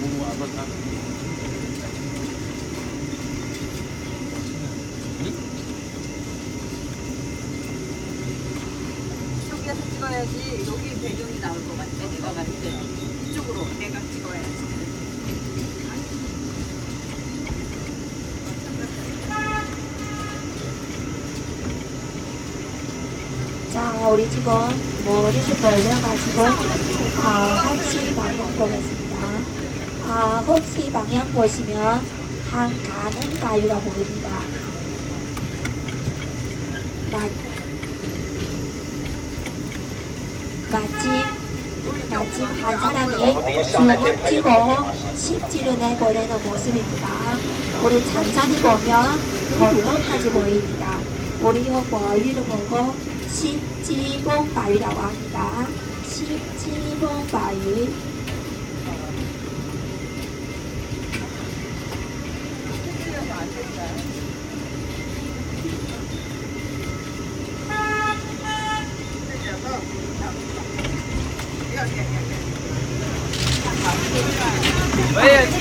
보고 아바타 이쪽에서 찍어야지 여기 배경이 나올 것 같아 내가 봤을 때 이쪽으로 내가 찍어야지 자, 우리 지금 머리를 벌려가지고 아, 혹시 방향 보겠습니다. 아, 혹시 방향 보시면 한 가는 가유라 보입니다. 마, 마침 마침 한 사람이 줌을 찍고 십지를 내보내는 모습입니다. 우리 천천히 보면 건강까지 보입니다. 이 머리를 보고 십지봉 바위라고 합니다. 왜?